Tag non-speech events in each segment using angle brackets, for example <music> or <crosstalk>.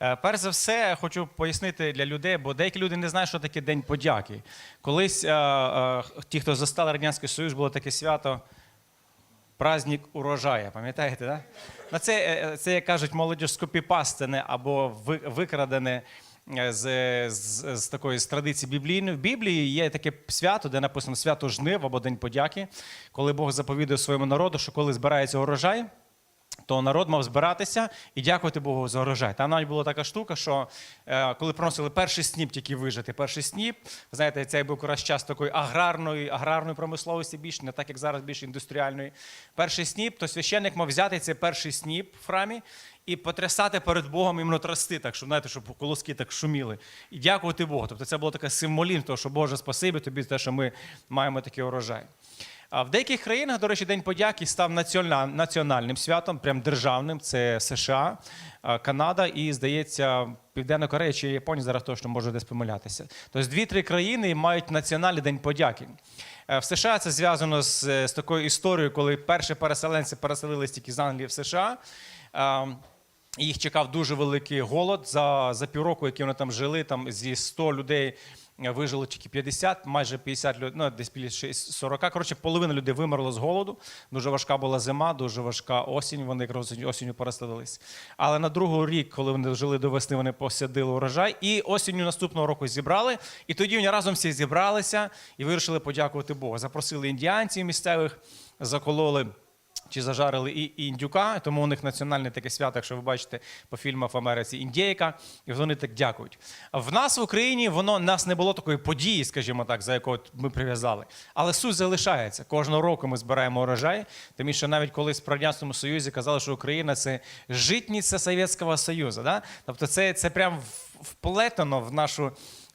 Е, Перш за все, хочу пояснити для людей, бо деякі люди не знають, що таке День подяки. Колись е, е, ті, хто застали Радянський Союз, було таке свято. Праздник урожая, пам'ятаєте, да? Ну, це, це, як кажуть, молодіж скопіпастене або викрадене з, з, з такої з традиції біблійної. В Біблії є таке свято, де написано свято жнив або День подяки, коли Бог заповідує своєму народу, що коли збирається урожай, то народ мав збиратися і дякувати Богу за урожай. Там навіть була така штука, що е, коли приносили перший сніп тільки вижити, перший сніп, знаєте, цей був якраз час такої аграрної, аграрної промисловості більш, не так як зараз більш індустріальної. Перший сніп, то священник мав взяти цей перший сніп в храмі і потрясати перед Богом іменно трости, так, щоб, знаєте, щоб колоски так шуміли. І дякувати Богу. Тобто це було таке символізм, того, що Боже, спасибі тобі за те, що ми маємо такий урожай. А в деяких країнах, до речі, День подяки став національним святом, прям державним. Це США, Канада і, здається, Південна Корея чи Японія зараз точно можу десь помилятися. Тобто дві-три країни мають національний день подяки. Е, В США це зв'язано з, з такою історією, коли перші переселенці переселились тільки з Англії в США. Їх чекав дуже великий голод за, за півроку, які вони там жили. Там зі 100 людей е, вижило тільки 50, майже 50 людей, ну десь біля 6 40. Коротше, половина людей вимерла з голоду. Дуже важка була зима, дуже важка осінь. Вони якраз осінню переселились. Але на другий рік, коли вони жили до весни, вони посадили урожай. І осінню наступного року зібрали. І тоді вони разом всі зібралися і вирішили подякувати Богу. Запросили індіанців місцевих, закололи. Чи зажарили і індюка, тому у них національне таке свято, якщо ви бачите по фільмах в Америці індійка, і вони так дякують. В нас в Україні воно нас не було такої події, скажімо так, за от ми прив'язали. Але суть залишається. Кожного року ми збираємо урожай, тому що навіть колись в радянському союзі казали, що Україна це житниця Совєтського Союзу. Да? Тобто, це, це прям вплетено в нашу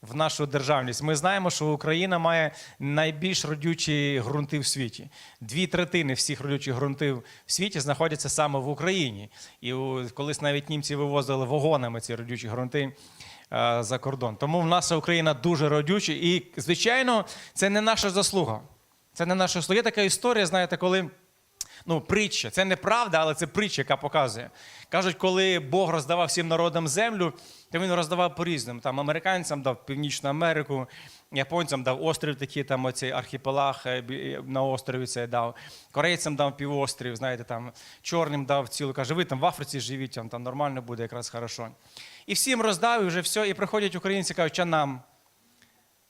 в нашу державність. Ми знаємо, що Україна має найбільш родючі ґрунти в світі. Дві третини всіх родючих ґрунтів в світі знаходяться саме в Україні. І колись навіть німці вивозили вагонами ці родючі ґрунти. е, За кордон. Тому в наша Україна дуже родюча. І, звичайно, це не наша заслуга. Це не наша заслуга. Є така історія, знаєте, коли ну, притча. Це не правда, але це притча, яка показує. Кажуть, коли Бог роздавав всім народам землю, то він роздавав по-різному. Там американцям дав Північну Америку, японцям дав острів, такий там оцей архіпелаг е, на острові це дав. Корейцям дав півострів, знаєте, там чорним дав цілу. Каже, ви там в Африці живіть, там, там нормально буде, якраз хорошо. І всім роздав, і вже все. І приходять українці, кажуть, а нам.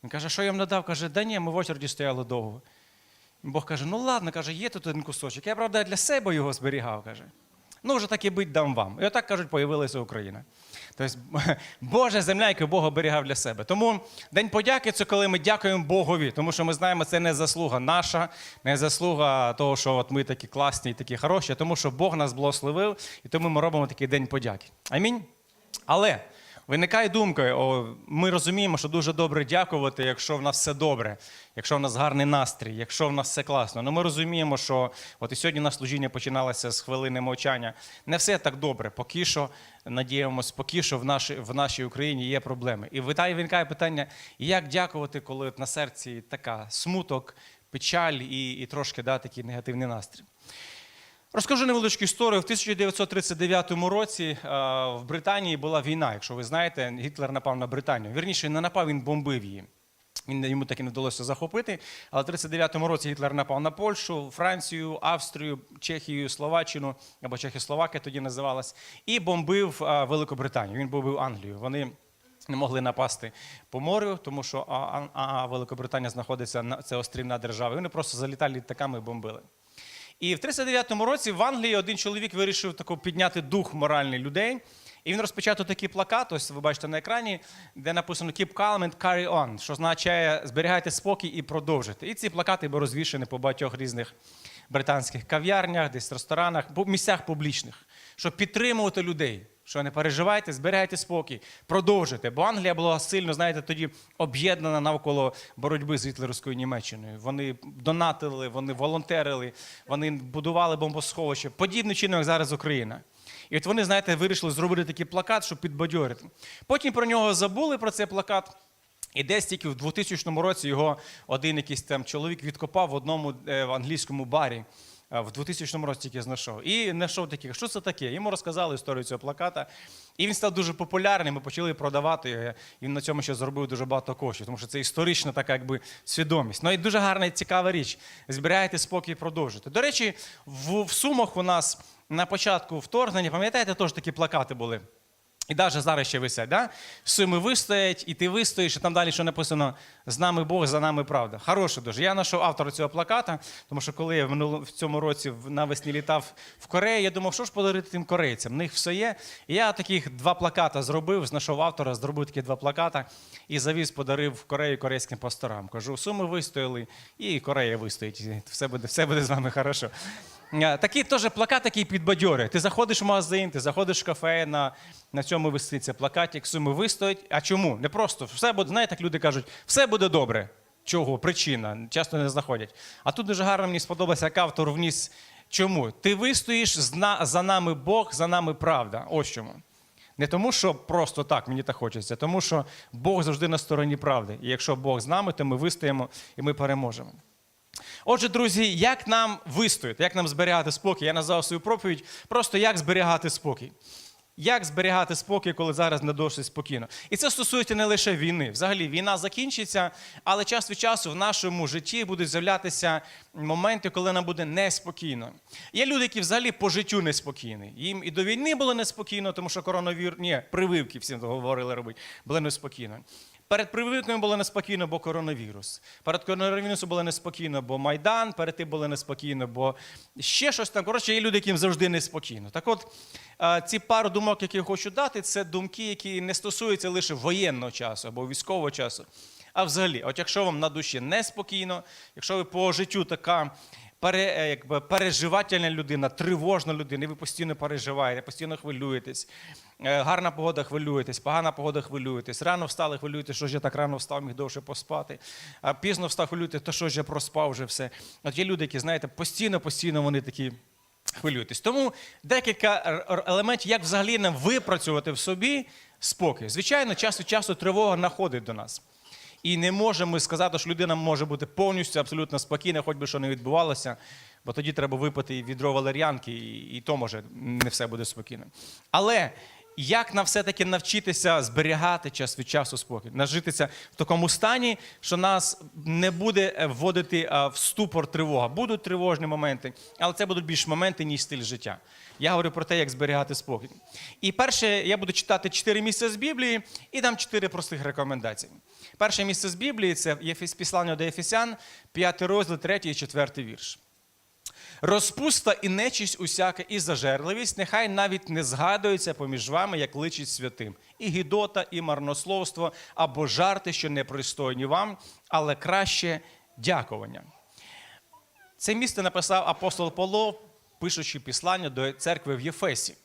Він каже, що я їм надав? Каже, да ні, ми в очереді стояли довго. Бог каже: ну ладно, каже, є тут один кусочок. Я, правда, для себе його зберігав, каже. Ну, вже так і бить дам вам. І отак кажуть, появилася Україна. Тобто, <laughs> Божа земля, яку Бог оберігав для себе. Тому День подяки це коли ми дякуємо Богові, тому що ми знаємо, це не заслуга наша, не заслуга того, що от ми такі класні і такі хороші, тому що Бог нас благословив, і тому ми робимо такий день подяки. Амінь. Але виникає думка: о, ми розуміємо, що дуже добре дякувати, якщо в нас все добре, якщо в нас гарний настрій, якщо в нас все класно. Ну ми розуміємо, що от і сьогодні наше служіння починалося з хвилини мовчання. Не все так добре. Поки що надіємось, поки що в нашій, в нашій Україні є проблеми. І виникає питання, як дякувати, коли на серці така смуток, печаль і, і трошки да, такий негативний настрій. Розкажу невеличку історію. В 1939 році е, в Британії була війна. Якщо ви знаєте, Гітлер напав на Британію. Вірніше, не напав, він бомбив її. Він йому таки не вдалося захопити. Але в 39-му році Гітлер напав на Польщу, Францію, Австрію, Чехію, Словаччину або Чехословакія тоді називалась, і бомбив е, Великобританію. Він бомбив Англію. Вони не могли напасти по морю, тому що а, а, а Великобританія знаходиться на це острівна держава. І Вони просто залітали літаками і бомбили. І в 39-му році в Англії один чоловік вирішив тако підняти дух моральний людей. І він розпечатав такий плакат, ось ви бачите на екрані, де написано Keep calm and carry on, що означає зберігайте спокій і продовжуйте. І ці плакати були розвішені по багатьох різних британських кав'ярнях, десь ресторанах, місцях публічних, щоб підтримувати людей. Що не переживайте, зберігайте спокій, продовжуйте. Бо Англія була сильно, знаєте, тоді об'єднана навколо боротьби з гітлерівською Німеччиною. Вони донатили, вони волонтерили, вони будували бомбосховище. Подібним чином, як зараз Україна. І от вони, знаєте, вирішили зробити такий плакат, щоб підбадьорити. Потім про нього забули про цей плакат. І десь тільки в 2000 році його один якийсь там чоловік відкопав в одному е, англійському барі. Е, В 2000 році тільки знайшов. І знайшов таких, що це таке? Йому розказали історію цього плаката. І він став дуже популярним, ми почали продавати його. Він на цьому ще зробив дуже багато коштів, тому що це історична така якби свідомість. Ну і дуже гарна і цікава річ. Збираєте спокій продовжити. До речі, в, в Сумах у нас на початку вторгнення, пам'ятаєте, теж такі плакати були. І навіть зараз ще висять, да? Суми вистоять, і ти вистоїш, і там далі що написано з нами Бог, за нами правда. Хороше дуже. Я знайшов автора цього плаката, тому що коли я в, минуло- в цьому році навесні літав в Корею, я думав, що ж подарити тим корейцям. В них все є. І я таких два плаката зробив, знайшов автора, зробив такі два плаката і завіз, подарив в Корею корейським пасторам. Кажу, суми вистояли, і Корея вистоїть. Все буде, все буде з вами хорошо. Е, Такий теж плакат, який підбадьорює. Ти заходиш в магазин, ти заходиш в кафе, на, на цьому виситься плакатик, суми вистоять. А чому? Не просто все буде, знаєте, як люди кажуть, все буде добре. Чого? Причина. Часто не знаходять. А тут дуже гарно мені сподобалося, як автор вніс. Чому? Ти вистоїш за нами Бог, за нами правда. Ось чому. Не тому, що просто так мені так хочеться, тому що Бог завжди на стороні правди. І якщо Бог з нами, то ми вистоїмо і ми переможемо. Отже, друзі, як нам вистояти, як нам зберігати спокій? Я назвав свою проповідь просто як зберігати спокій. Як зберігати спокій, коли зараз не досить спокійно? І це стосується не лише війни. Взагалі, війна закінчиться, але час від часу в нашому житті будуть з'являтися моменти, коли нам буде неспокійно. Є люди, які взагалі по життю неспокійні. Їм і до війни було неспокійно, тому що коронавір... Ні, прививки всім говорили робити, було неспокійно. Перед прививками було неспокійно, бо коронавірус. Перед коронавірусом було неспокійно, бо Майдан, перед тим було неспокійно, бо ще щось там. Коротше, є люди, яким завжди неспокійно. Так от, ці пару думок, які я хочу дати, це думки, які не стосуються лише воєнного часу або військового часу. А взагалі, от якщо вам на душі неспокійно, якщо ви по життю така пере, е, якби, переживательна людина, тривожна людина, і ви постійно переживаєте, постійно хвилюєтесь. Е, Гарна погода хвилюєтесь, погана погода хвилюєтесь. Рано встали, хвилюєтесь, що ж я так рано встав, міг довше поспати. А пізно встав, хвилюєтесь, то що ж я проспав вже все. От є люди, які, знаєте, постійно, постійно вони такі. Хвилюєтесь. Тому декілька елементів, як взагалі нам випрацювати в собі спокій. Звичайно, час від часу тривога находить до нас. І не можемо сказати, що людина може бути повністю абсолютно спокійна, хоч би що не відбувалося, бо тоді треба випити відро валер'янки, і то може не все буде спокійно. Але як нам все-таки навчитися зберігати час від часу спокій, нажитися в такому стані, що нас не буде е, вводити в ступор тривога. Будуть тривожні моменти, але це будуть більш моменти, ніж стиль життя. Я говорю про те, як зберігати спокій. І перше, я буду читати чотири місця з Біблії і дам чотири простих рекомендацій. Перше місце з Біблії це Єфес- післання до Ефесян, 5 розділ, 3 і 4 вірш. Розпуста і нечість усяка, і зажерливість, нехай навіть не згадується поміж вами, як личить святим, і гідота, і марнословство, або жарти, що непристойні вам, але краще дякування. Це місце написав апостол Павло, пишучи післання до церкви в Єфесі.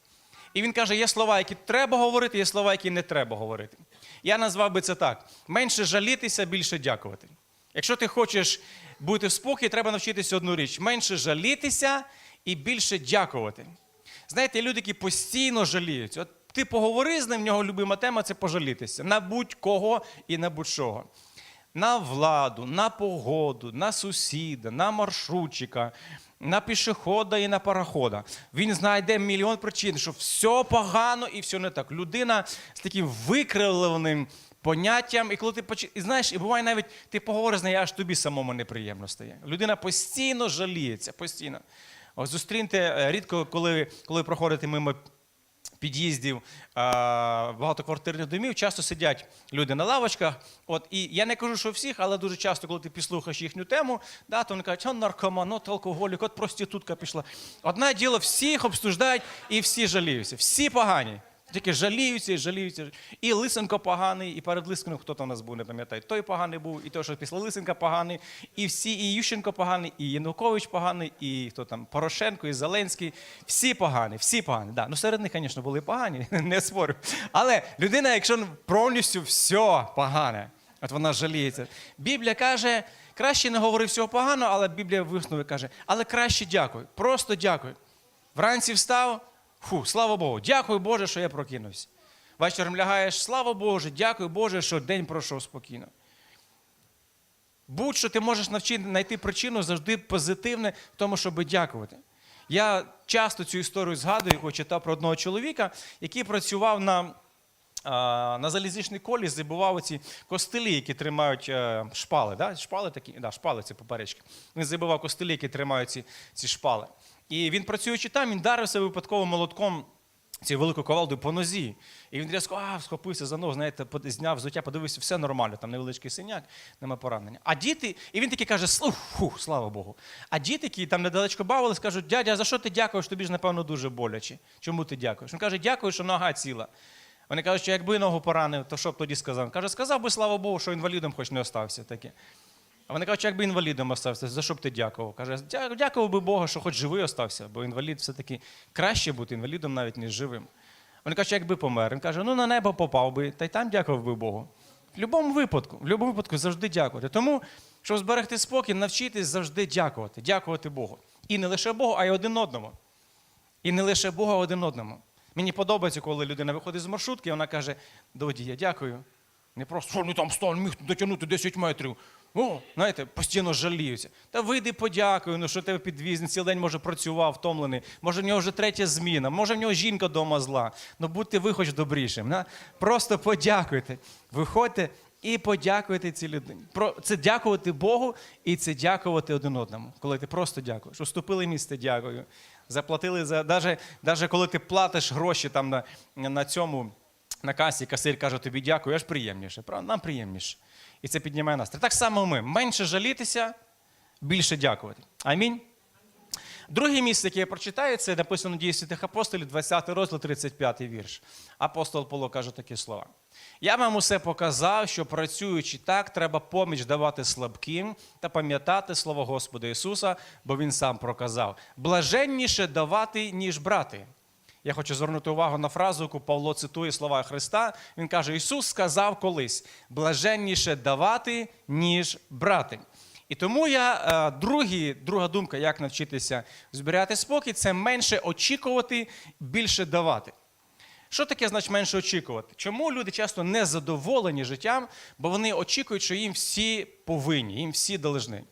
І він каже: є слова, які треба говорити, є слова, які не треба говорити. Я назвав би це так: менше жалітися, більше дякувати. Якщо ти хочеш бути в спокій, треба навчитися одну річ: менше жалітися і більше дякувати. Знаєте, люди, які постійно жаліються. От ти поговори з ним, в нього любима тема це пожалітися на будь-кого і на будь-чого. На владу, на погоду, на сусіда, на маршрутчика, на пішохода і на парохода. Він знайде мільйон причин, що все погано і все не так. Людина з таким викривленим поняттям, і коли ти поч... і знаєш, і буває навіть ти поговориш з нею, аж тобі самому неприємно стає. Людина постійно жаліється, постійно. Ось зустріньте е, рідко, коли, коли проходите мимо під'їздів а, багатоквартирних домів, часто сидять люди на лавочках. От, і я не кажу, що всіх, але дуже часто, коли ти підслухаєш їхню тему, да, то вони кажуть, он наркоман, от алкоголік, от проститутка пішла. Одне діло, всіх обсуждають і всі жаліються. Всі погані. Тільки жаліються і жаліються. І Лисенко поганий, і перед Лисенком хто там у нас був, не пам'ятаю. Той поганий був, і той, що після Лисенка поганий, і всі, і Ющенко поганий, і Янукович поганий, і хто там, Порошенко, і Зеленський. Всі погані, всі погані. Да. Ну серед них, звісно, були погані, <laughs> не спорю. Але людина, якщо повністю все погане, от вона жаліється. Біблія каже, краще не говори всього поганого, але Біблія висновок каже, але краще дякуй, просто дякуй. Вранці встав, фу, слава Богу, дякую Боже, що я прокинувся. Вечором лягаєш, слава Боже, дякую Боже, що день пройшов спокійно. Будь-що ти можеш навчити знайти причину завжди позитивне в тому, щоб дякувати. Я часто цю історію згадую, яку читав про одного чоловіка, який працював на. На залізничній колі забував ці костелі, які тримають е, шпали. Да? Шпали такі, да, шпали це поперечки. Він забивав костелі, які тримають ці, ці шпали. І він, працюючи там, він дарився випадково молотком цією великою ковалдою по нозі. І він різко а, схопився за ногу, знаєте, зняв взуття, подивився, все нормально, там невеличкий синяк, нема поранення. А діти, і він такий каже: «Слу- фу, слава Богу. А діти, які там недалечко бавились, кажуть, дядя, за що ти дякуєш? Тобі ж, напевно, дуже боляче. Чому ти дякуєш? Він каже, дякую, що нога ціла. Вони кажуть, що якби ногу поранив, то що б тоді сказав? Каже, сказав би, слава Богу, що інвалідом хоч не остався таке. А вони кажуть, якби інвалідом остався, за що б ти дякував? Каже, дякував би Богу, що хоч живий остався, бо інвалід все-таки краще бути інвалідом навіть ніж живим. Вони кажуть, якби помер. Він каже, ну на небо попав би, та й там дякував би Богу. В будь-якому випадку, в будь-якому випадку завжди дякувати. Тому, щоб зберегти спокій, навчитись завжди дякувати, дякувати Богу. І не лише Богу, а й один одному. І не лише Богу, а один одному. Мені подобається, коли людина виходить з маршрутки, і вона каже: до водія, дякую. Не просто, не там стан, міг дотягнути 10 метрів. О, знаєте, постійно жаліються. Та вийди подякуй, ну що тебе підвіз, цілий день може працював, втомлений. Може, в нього вже третя зміна, може, в нього жінка вдома зла. Ну будьте ви хоч добрішим. На? Просто подякуйте. Виходьте і подякуйте цій людині. Це дякувати Богу і це дякувати один одному. Коли ти просто дякуєш. Уступили місце, дякую. Заплатили за навіть, навіть коли ти платиш гроші там на, на цьому. На касі касир каже тобі дякую, аж приємніше. Правда? Нам приємніше. І це піднімає настрій. Так само ми. Менше жалітися, більше дякувати. Амінь. Друге місце, яке я прочитаю, це написано дії святих апостолів, 20 розділ, 35 вірш. Апостол Павло каже такі слова. Я вам усе показав, що працюючи так, треба поміч давати слабким та пам'ятати слово Господа Ісуса, бо Він сам проказав. Блаженніше давати, ніж брати. Я хочу звернути увагу на фразу, яку Павло цитує слова Христа. Він каже: Ісус сказав колись: блаженніше давати, ніж брати. І тому я е, другі, друга думка, як навчитися зберігати спокій, це менше очікувати, більше давати. Що таке значить менше очікувати? Чому люди часто не задоволені життям, бо вони очікують, що їм всі повинні, їм всі должны.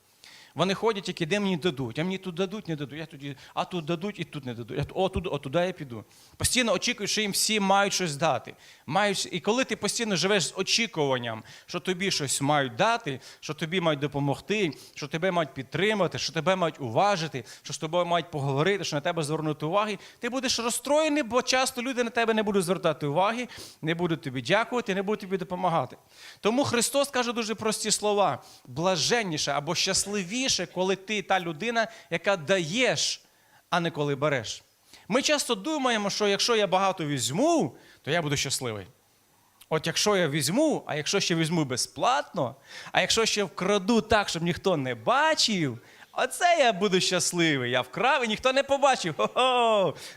Вони ходять, які де мені дадуть, а мені тут дадуть, не дадуть, я тоді, а тут дадуть і тут не дадуть. А О, туди, о, туди я піду. Постійно очікують, що їм всі мають щось дати. Мають, і коли ти постійно живеш з очікуванням, що тобі щось мають дати, що тобі мають допомогти, що тебе мають підтримати, що тебе мають уважити, що з тобою мають поговорити, що на тебе звернути уваги, ти будеш розстроєний, бо часто люди на тебе не будуть звертати уваги, не будуть тобі дякувати, не будуть тобі допомагати. Тому Христос каже дуже прості слова: блаженніше або щасливіше, коли ти та людина, яка даєш, а не коли береш. Ми часто думаємо, що якщо я багато візьму, то я буду щасливий. От якщо я візьму, а якщо ще візьму безплатно, а якщо ще вкраду так, щоб ніхто не бачив, оце я буду щасливий. Я вкрав і ніхто не побачив.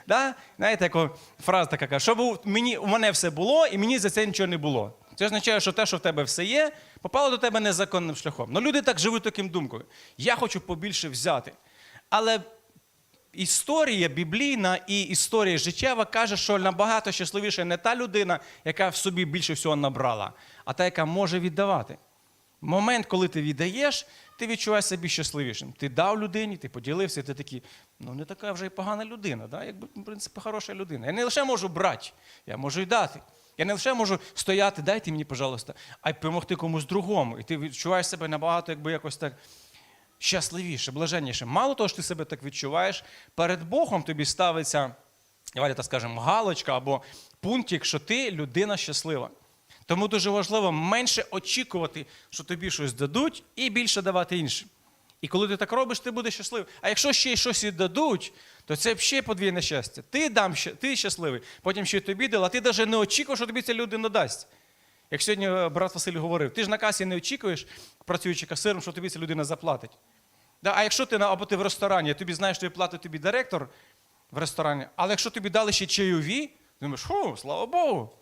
Да? Знаєте, фраза така щоб мені, у мене все було, і мені за це нічого не було. Це означає, що те, що в тебе все є, попало до тебе незаконним шляхом. Ну люди так живуть таким думкою. Я хочу побільше взяти. Але історія біблійна і історія життєва каже, що набагато щасливіша не та людина, яка в собі більше всього набрала, а та, яка може віддавати. Момент, коли ти віддаєш, ти відчуваєш себе щасливішим. Ти дав людині, ти поділився, ти такий, ну не така вже й погана людина, да? якби, в принципі, хороша людина. Я не лише можу брати, я можу й дати. Я не лише можу стояти, дайте мені, пожалуйста, а й допомогти комусь другому. І ти відчуваєш себе набагато якби якось так щасливіше, блаженніше. Мало того, що ти себе так відчуваєш, перед Богом тобі ставиться, давайте так скажемо, галочка або пунктик, що ти людина щаслива. Тому дуже важливо менше очікувати, що тобі щось дадуть, і більше давати іншим. І коли ти так робиш, ти будеш щасливий. А якщо ще й щось і дадуть, то це ще подвійне щастя. Ти дам, ти щасливий, потім ще й тобі дали, а ти навіть не очікуєш, що тобі ця людина дасть. Як сьогодні е, брат Василь говорив, ти ж на касі не очікуєш, працюючи касиром, що тобі ця людина заплатить. Да, а якщо ти або ти в ресторані, тобі знаєш, що платить тобі директор в ресторані, але якщо тобі дали ще чайові, думаєш, фу, слава Богу.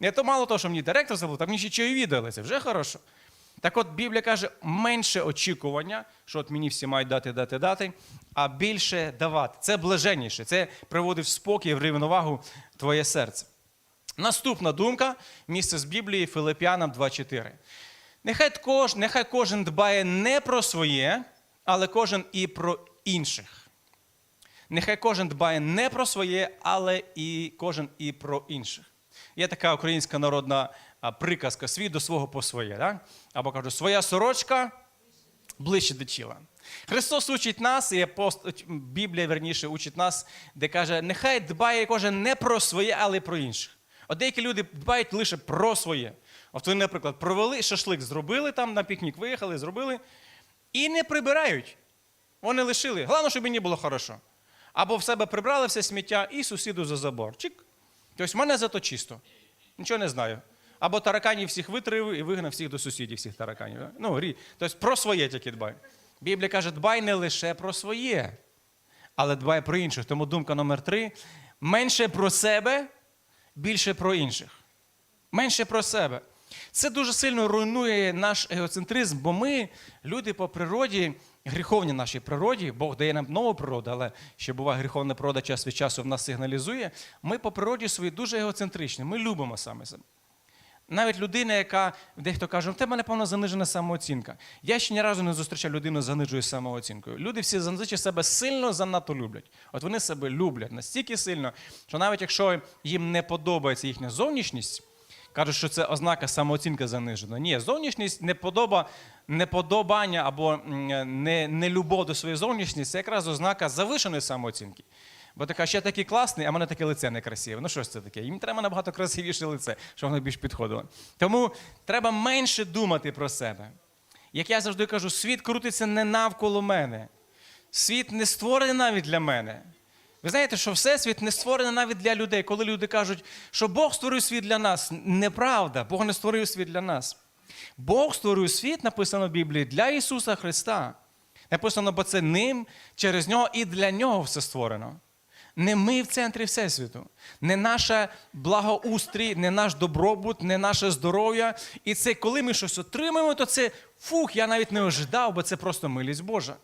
Не то мало того, що мені директор заплатив, так мені ще чайові дали, це вже хорошо. Так от Біблія каже, менше очікування, що от мені всі мають дати, дати, дати, а більше давати. Це блаженніше, це приводить в спокій, в рівновагу твоє серце. Наступна думка, місце з Біблії Филип'янам 2.4. Нехай, кож, нехай кожен дбає не про своє, але кожен і про інших. Нехай кожен дбає не про своє, але і кожен і про інших. Є така українська народна приказка свій до свого по своє. Да? Або кажуть, своя сорочка ближче до тіла. Христос учить нас, і апост... Біблія верніше учить нас, де каже, нехай дбає кожен не про своє, але про інших. От деякі люди дбають лише про своє. От вони, наприклад, провели шашлик, зробили там, на пікнік виїхали, зробили, і не прибирають. Вони лишили. Головне, щоб мені було хорошо. Або в себе прибрали все сміття і сусіду за забор. Тобто в мене зато чисто. Нічого не знаю. Або тараканів всіх витрив і вигнав всіх до сусідів, всіх тараканів. Ну, грі. Тобто про своє тільки дбай. Біблія каже, дбай не лише про своє, але дбай про інших. Тому думка номер три: менше про себе, більше про інших. Менше про себе. Це дуже сильно руйнує наш егоцентризм, бо ми, люди по природі, гріховні нашій природі, Бог дає нам нову природу, але ще буває гріховна природа час від часу в нас сигналізує. Ми по природі своїй дуже егоцентричні. Ми любимо саме себе. Навіть людина, яка дехто каже, в тебе напевно занижена самооцінка. Я ще ні разу не зустрічав людину з заниженою самооцінкою. Люди всі зазвичай себе сильно занадто люблять. От вони себе люблять настільки сильно, що навіть якщо їм не подобається їхня зовнішність, кажуть, що це ознака самооцінка занижена. Ні, зовнішність неподоба, неподобання або м, не, нелюбов до своєї зовнішності це якраз ознака завишеної самооцінки. Бо така, ще такий класний, а в мене таке лице некрасиве. Ну що ж це таке? Їм треба набагато красивіше лице, щоб воно більш підходило. Тому треба менше думати про себе. Як я завжди кажу, світ крутиться не навколо мене. Світ не створений навіть для мене. Ви знаєте, що Всесвіт не створений навіть для людей. Коли люди кажуть, що Бог створив світ для нас, неправда, Бог не створив світ для нас. Бог створив світ, написано в Біблії, для Ісуса Христа. Написано, бо це ним, через нього і для нього все створено. Не ми в центрі Всесвіту, не наша благоустрій, не наш добробут, не наше здоров'я. І це коли ми щось отримаємо, то це фух, я навіть не ожидав, бо це просто милість Божа.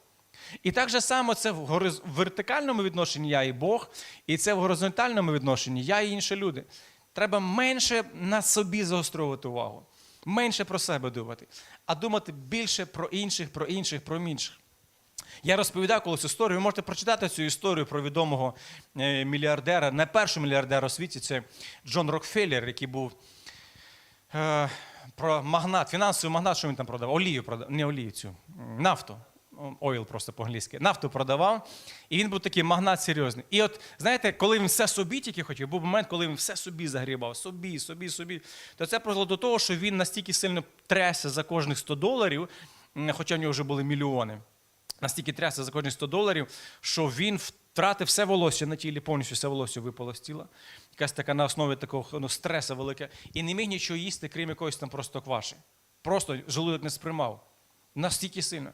І так же само це в вертикальному відношенні я і Бог, і це в горизонтальному відношенні я і інші люди. Треба менше на собі загострювати увагу, менше про себе думати, а думати більше про інших, про інших, про інших. Я розповідав колись історію. Ви можете прочитати цю історію про відомого е, мільярдера, не першого мільярдера у світі, це Джон Рокфеллер, який був е, про магнат, фінансовий магнат, що він там продавав? Олію продавав, не олію цю, нафту. Ойл просто по-англійськи. Нафту продавав, і він був такий магнат серйозний. І от, знаєте, коли він все собі тільки хотів, був момент, коли він все собі загрібав, собі, собі, собі, то це призвело до того, що він настільки сильно трясся за кожних 100 доларів, хоча в нього вже були мільйони настільки трясся за кожні 100 доларів, що він втратив все волосся на тілі, повністю все волосся випало з тіла. Якась така на основі такого ну, стресу велика. І не міг нічого їсти, крім якоїсь там просто кваші. Просто желудок не сприймав. Настільки сильно.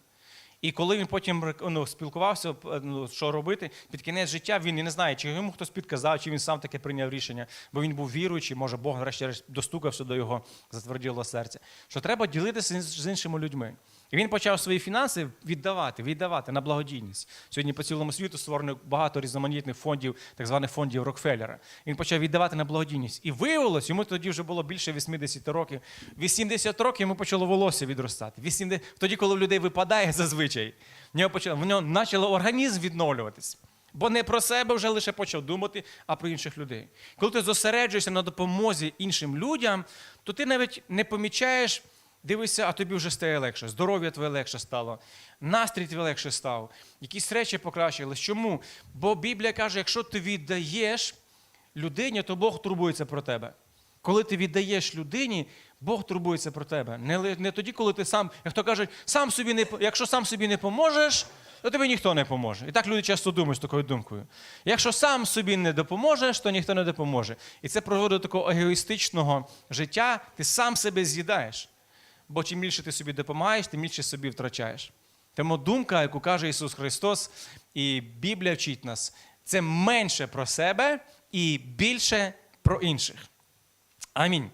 І коли він потім ну, спілкувався, ну, що робити, під кінець життя він і не знає, чи йому хтось підказав, чи він сам таке прийняв рішення, бо він був віруючий, може Бог врешті достукався до його затверділого серця. Що треба ділитися з іншими людьми. І він почав свої фінанси віддавати, віддавати на благодійність. Сьогодні по цілому світу створено багато різноманітних фондів, так званих фондів Рокфеллера. Він почав віддавати на благодійність. І виявилось, йому тоді вже було більше 80 років. 80 років йому почало волосся відростати. 80... Тоді, коли в людей випадає зазвичай, в нього почало в нього почало організм відновлюватись. Бо не про себе вже лише почав думати, а про інших людей. Коли ти зосереджуєшся на допомозі іншим людям, то ти навіть не помічаєш, дивишся, а тобі вже стає легше. Здоров'я твоє легше стало, настрій твій легше став, якісь речі покращились. Чому? Бо Біблія каже, якщо ти віддаєш людині, то Бог турбується про тебе. Коли ти віддаєш людині, Бог турбується про тебе. Не, не тоді, коли ти сам, як то кажуть, сам собі не, якщо сам собі не поможеш, то тобі ніхто не поможе. І так люди часто думають з такою думкою. Якщо сам собі не допоможеш, то ніхто не допоможе. І це приводить до такого егоїстичного життя, ти сам себе з'їдаєш. Бо чим більше ти собі допомагаєш, тим більше собі втрачаєш. Тому думка, яку каже Ісус Христос, і Біблія вчить нас, це менше про себе і більше про інших. Амінь.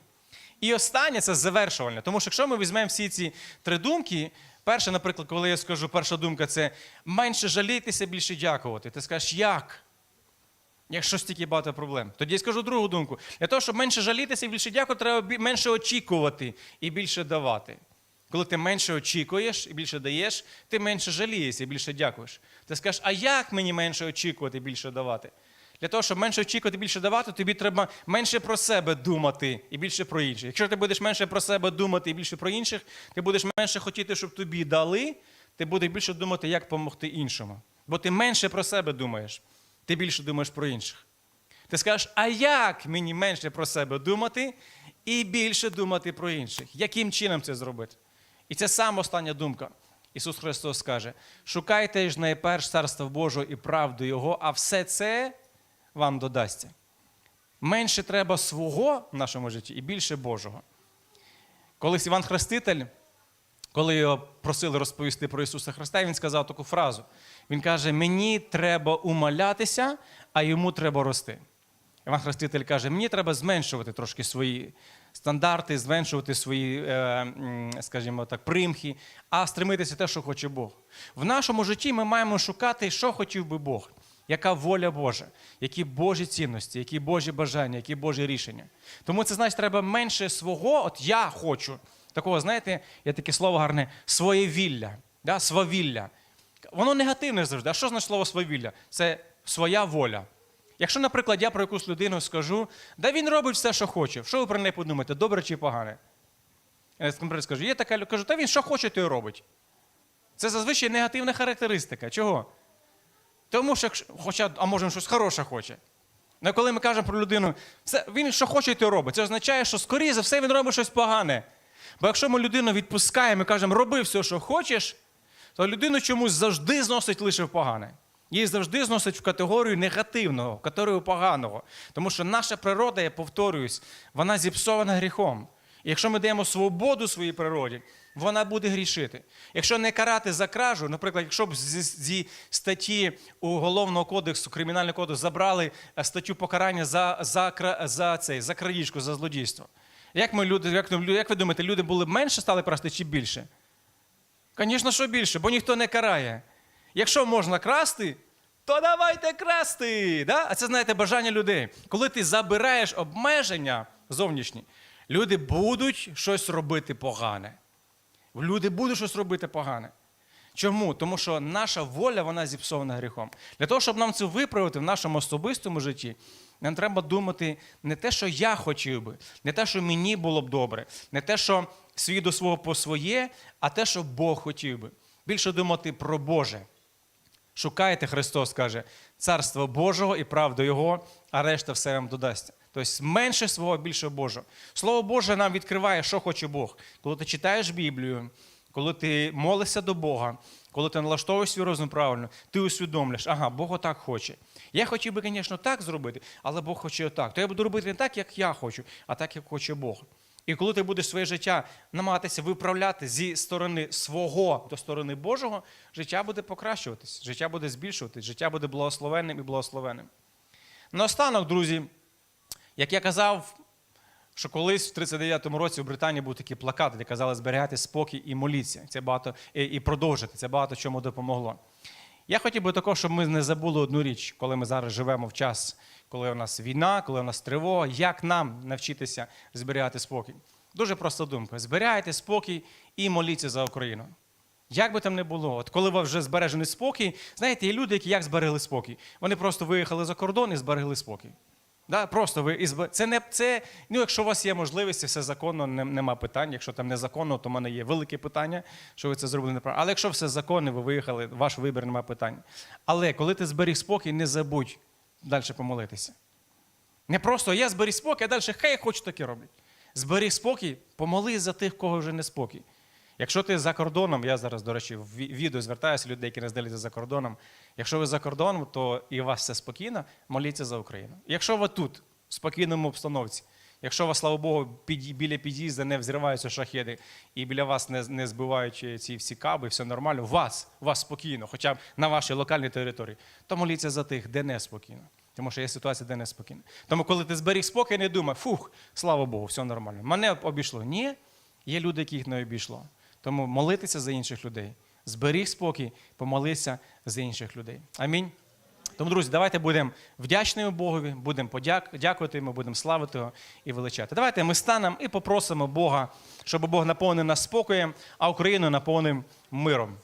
І останнє це завершувальне. Тому що якщо ми візьмемо всі ці три думки, перше, наприклад, коли я скажу, перша думка це менше жалітися, більше дякувати. Ти скажеш, як? Якщо стільки багато проблем. Тоді я скажу другу думку. Для того, щоб менше жалітися і більше дякувати, треба менше очікувати і більше давати. Коли ти менше очікуєш і більше даєш, ти менше жалієшся і більше дякуєш. Ти скажеш, а як мені менше очікувати і більше давати? Для того, щоб менше очікувати і більше давати, тобі треба менше про себе думати і більше про інших. Якщо ти будеш менше про себе думати і більше про інших, ти будеш менше хотіти, щоб тобі дали, ти будеш більше думати, як допомогти іншому. Бо ти менше про себе думаєш, ти більше думаєш про інших. Ти скажеш, а як мені менше про себе думати і більше думати про інших? Яким чином це зробити? І це саме остання думка. Ісус Христос каже: шукайте ж найперш Царство Божого і правду Його, а все це вам додасться. Менше треба свого в нашому житті і більше Божого. Колись Іван Хреститель, коли його просили розповісти про Ісуса Христа, він сказав таку фразу. Він каже: Мені треба умалятися, а йому треба рости. Іван Хреститель каже: мені треба зменшувати трошки свої стандарти, зменшувати свої, е, скажімо так, примхи, а стремитися те, що хоче Бог. В нашому житті ми маємо шукати, що хотів би Бог, яка воля Божа, які Божі цінності, які Божі бажання, які Божі рішення. Тому це значить, треба менше свого, от я хочу. Такого, знаєте, є таке слово гарне своєвілля, да? свавілля. Воно негативне завжди. А що значить слово свавілля? Це своя воля. Якщо, наприклад, я про якусь людину скажу, да він робить все, що хоче, що ви про неї подумаєте, добре чи погане? Я, наприклад, скажу, є така кажу, та він що хоче, то й робить. Це зазвичай негативна характеристика. Чого? Тому що, хоча, а може, щось хороше хоче. Ну, коли ми кажемо про людину, все, він що хоче, то робить. Це означає, що скоріше за все він робить щось погане. Бо якщо ми людину відпускаємо і кажемо, роби все, що хочеш, то людину чомусь завжди зносить лише в погане. Її завжди зносить в категорію негативного, в категорію поганого. Тому що наша природа, я повторююсь, вона зіпсована гріхом. І якщо ми даємо свободу своїй природі, вона буде грішити. Якщо не карати за кражу, наприклад, якщо б зі, статті Уголовного кодексу, Кримінального кодексу забрали е, статтю покарання за, за, кра- за, цей, за крадіжку, за злодійство. Як, ми, люди, як, як ви думаєте, люди були б менше стали красти чи більше? Звісно, що більше, бо ніхто не карає. Якщо можна красти, то давайте красти. Да? А це, знаєте, бажання людей. Коли ти забираєш обмеження зовнішні, люди будуть щось робити погане. Люди будуть щось робити погане. Чому? Тому що наша воля вона зіпсована гріхом. Для того, щоб нам це виправити в нашому особистому житті, нам треба думати не те, що я хотів би, не те, що мені було б добре, не те, що свій свого по своє, а те, що Бог хотів би. Більше думати про Боже. Шукайте, Христос каже, царство Божого і правду Його, а решта все вам додасться. Тобто менше свого, більше Божого. Слово Боже нам відкриває, що хоче Бог. Коли ти читаєш Біблію, коли ти молишся до Бога, коли ти налаштовуєш свій розум правильно, ти усвідомлюєш, ага, Бог отак хоче. Я хотів би, звісно, так зробити, але Бог хоче отак. То я буду робити не так, як я хочу, а так, як хоче Бог. І коли ти будеш своє життя намагатися виправляти зі сторони свого до сторони Божого, життя буде покращуватись, життя буде збільшуватись, життя буде благословенним і благословенним. Наостанок, друзі, як я казав, що колись в 39-му році у Британії був такий плакат, де казали зберігати спокій і моліться. Це багато і продовжити. Це багато чому допомогло. Я хотів би також, щоб ми не забули одну річ, коли ми зараз живемо в час, коли у нас війна, коли у нас тривога, як нам навчитися зберігати спокій. Дуже проста думка: зберігайте спокій і моліться за Україну. Як би там не було, от коли ви вже збережений спокій, знаєте, є люди, які як зберегли спокій. Вони просто виїхали за кордон і зберегли спокій. Да, просто ви і зб- це не це. Ну, якщо у вас є можливість, і все законно, не, нема питань. Якщо там незаконно, то в мене є велике питання, що ви це зробили неправильно. Але якщо все законне, ви виїхали, ваш вибір нема питань. Але коли ти зберіг спокій, не забудь далі помолитися. Не просто я зберіг спокій, а далі хай хочу таке роблять. Зберіг спокій, помолись за тих, кого вже не спокій. Якщо ти за кордоном, я зараз, до речі, в відео звертаюся людей, які не здалися за кордоном. Якщо ви за кордоном, то і у вас все спокійно, моліться за Україну. Якщо ви тут, в спокійному обстановці, якщо вас, слава Богу, під, біля під'їзду не взриваються шахеди і біля вас не, не збивають ці всі каби, все нормально, вас, вас спокійно, хоча б на вашій локальній території, то моліться за тих, де не спокійно. Тому що є ситуація, де не спокійно. Тому, коли ти зберіг спокій, не думай, фух, слава Богу, все нормально. Мене обійшло. Ні, є люди, яких не обійшло. Тому молитися за інших людей. Зберіг спокій, помолися за інших людей. Амінь. Тому, друзі, давайте будемо вдячними Богові, будемо дякувати йому, будемо славити його і величати. Давайте ми станемо і попросимо Бога, щоб Бог наповнив нас спокоєм, а Україну наповнив миром.